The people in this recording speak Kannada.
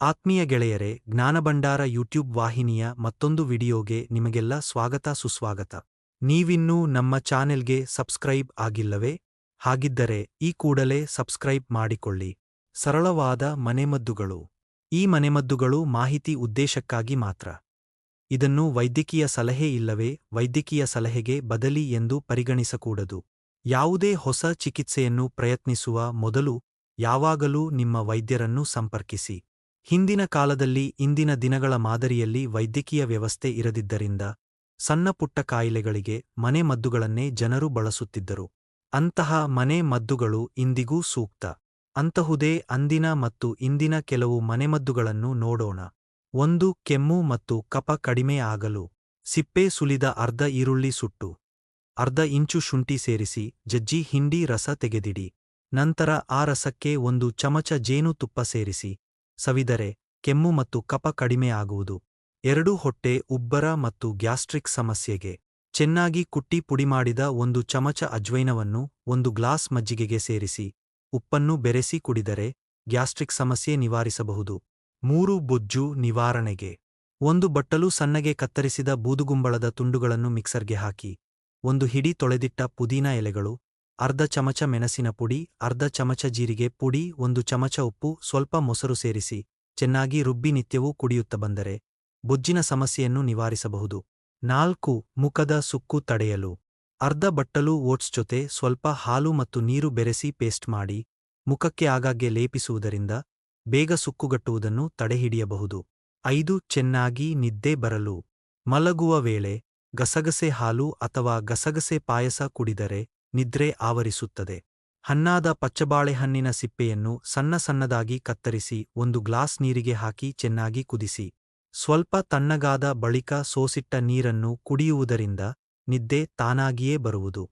ಆತ್ಮೀಯ ಗೆಳೆಯರೆ, ಜ್ಞಾನಭಂಡಾರ ಯೂಟ್ಯೂಬ್ ವಾಹಿನಿಯ ಮತ್ತೊಂದು ವಿಡಿಯೋಗೆ ನಿಮಗೆಲ್ಲ ಸ್ವಾಗತ ಸುಸ್ವಾಗತ. ನೀವಿನ್ನೂ ನಮ್ಮ ಚಾನೆಲ್ಗೆ ಸಬ್ಸ್ಕ್ರೈಬ್ ಆಗಿಲ್ಲವೇ? ಹಾಗಿದ್ದರೆ ಈ ಕೂಡಲೇ ಸಬ್ಸ್ಕ್ರೈಬ್ ಮಾಡಿಕೊಳ್ಳಿ. ಸರಳವಾದ ಮನೆಮದ್ದುಗಳು. ಈ ಮನೆಮದ್ದುಗಳು ಮಾಹಿತಿ ಉದ್ದೇಶಕ್ಕಾಗಿ ಮಾತ್ರ. ಇದನ್ನು ವೈದ್ಯಕೀಯ ಸಲಹೆ ಇಲ್ಲವೇ? ವೈದ್ಯಕೀಯ ಸಲಹೆಗೆ ಬದಲಿ ಎಂದು ಪರಿಗಣಿಸಕೂಡದು. ಯಾವುದೇ ಹೊಸ ಚಿಕಿತ್ಸೆಯನ್ನು ಪ್ರಯತ್ನಿಸುವ ಮೊದಲು ಯಾವಾಗಲೂ ನಿಮ್ಮ ವೈದ್ಯರನ್ನು ಸಂಪರ್ಕಿಸಿ. ಹಿಂದಿನ ಕಾಲದಲ್ಲಿ ಇಂದಿನ ದಿನಗಳ ಮಾದರಿಯಲ್ಲಿ ವೈದ್ಯಕೀಯ ವ್ಯವಸ್ಥೆ ಇರದಿದ್ದರಿಂದ ಸಣ್ಣಪುಟ್ಟ ಕಾಯಿಲೆಗಳಿಗೆ ಮನೆ ಮದ್ದುಗಳನ್ನೇ ಜನರು ಬಳಸುತ್ತಿದ್ದರು. ಅಂತಹ ಮನೆ ಮದ್ದುಗಳು ಇಂದಿಗೂ ಸೂಕ್ತ. ಅಂತಹುದೇ ಅಂದಿನ ಮತ್ತು ಇಂದಿನ ಕೆಲವು ಮನೆಮದ್ದುಗಳನ್ನು ನೋಡೋಣ. ಒಂದು ಕೆಮ್ಮು ಮತ್ತು ಕಪ ಕಡಿಮೆ ಆಗಲು. ಸಿಪ್ಪೆ ಸುಲಿದ ಅರ್ಧ ಈರುಳ್ಳಿ ಸುಟ್ಟು. ಅರ್ಧ ಇಂಚು ಶುಂಠಿ ಸೇರಿಸಿ ಜಜ್ಜಿ ಹಿಂಡಿ ರಸ ತೆಗೆದಿಡಿ. ನಂತರ ಆ ರಸಕ್ಕೆ ಒಂದು ಚಮಚ ಜೇನುತುಪ್ಪ ಸೇರಿಸಿ ಸವಿದರೆ ಕೆಮ್ಮು ಮತ್ತು ಕಪ ಕಡಿಮೆ ಆಗುವುದು ಎರಡು ಹೊಟ್ಟೆ, ಉಬ್ಬರ ಮತ್ತು ಗ್ಯಾಸ್ಟ್ರಿಕ್ ಸಮಸ್ಯೆಗೆ. ಚೆನ್ನಾಗಿ ಕುಟ್ಟಿ ಪುಡಿಮಾಡಿದ ಒಂದು ಚಮಚ ಅಜ್ವೈನವನ್ನು ಒಂದು ಗ್ಲಾಸ್ ಮಜ್ಜಿಗೆಗೆ ಸೇರಿಸಿ. ಉಪ್ಪನ್ನು ಬೆರೆಸಿ ಕುಡಿದರೆ ಗ್ಯಾಸ್ಟ್ರಿಕ್ ಸಮಸ್ಯೆ ನಿವಾರಿಸಬಹುದು. ಮೂರು ಬೊಜ್ಜು ನಿವಾರಣೆಗೆ. ಒಂದು ಬಟ್ಟಲು ಸಣ್ಣಗೆ ಕತ್ತರಿಸಿದ ಬೂದುಗುಂಬಳದ ತುಂಡುಗಳನ್ನು ಮಿಕ್ಸರ್ಗೆ ಹಾಕಿ. ಒಂದು ಹಿಡಿ ತೊಳೆದಿಟ್ಟ ಪುದೀನ ಎಲೆಗಳು ಅರ್ಧ ಚಮಚ ಮೆಣಸಿನ ಪುಡಿ, ಅರ್ಧ ಚಮಚ ಜೀರಿಗೆ ಪುಡಿ, ಒಂದು ಚಮಚ ಉಪ್ಪು, ಸ್ವಲ್ಪ ಮೊಸರು ಸೇರಿಸಿ, ಚೆನ್ನಾಗಿ ರುಬ್ಬಿ ನಿತ್ಯವೂ ಕುಡಿಯುತ್ತ ಬಂದರೆ ಬೊಜ್ಜಿನ ಸಮಸ್ಯೆಯನ್ನು ನಿವಾರಿಸಬಹುದು. ನಾಲ್ಕು, ಮುಖದ ಸುಕ್ಕು ತಡೆಯಲು. ಅರ್ಧ ಬಟ್ಟಲು ಓಟ್ಸ್ ಜೊತೆ ಸ್ವಲ್ಪ ಹಾಲು ಮತ್ತು ನೀರು ಬೆರೆಸಿ ಪೇಸ್ಟ್ ಮಾಡಿ, ಮುಖಕ್ಕೆ ಆಗಾಗ್ಗೆ ಲೇಪಿಸುವುದರಿಂದ ಬೇಗ ಸುಕ್ಕುಗಟ್ಟುವುದನ್ನು ತಡೆಹಿಡಿಯಬಹುದು. ಐದು, ಚೆನ್ನಾಗಿ ನಿದ್ದೆ ಬರಲು. ಮಲಗುವ ವೇಳೆ ಗಸಗಸೆ ಹಾಲು ಅಥವಾ ಗಸಗಸೆ ಪಾಯಸ ಕುಡಿದರೆ ನಿದ್ರೆ ಆವರಿಸುತ್ತದೆ. ಹನ್ನಾದ ಪಚ್ಚಬಾಳೆಹಣ್ಣಿನ ಸಿಪ್ಪೆಯನ್ನು ಸಣ್ಣ ಸಣ್ಣದಾಗಿ ಕತ್ತರಿಸಿ ಒಂದು ಗ್ಲಾಸ್ ನೀರಿಗೆ ಹಾಕಿ ಚೆನ್ನಾಗಿ ಕುದಿಸಿ. ಸ್ವಲ್ಪ ತಣ್ಣಗಾದ ಬಳಿಕ ಸೋಸಿಟ್ಟ ನೀರನ್ನು ಕುಡಿಯುವುದರಿಂದ ನಿದ್ದೆ ತಾನಾಗಿಯೇ ಬರುವುದು.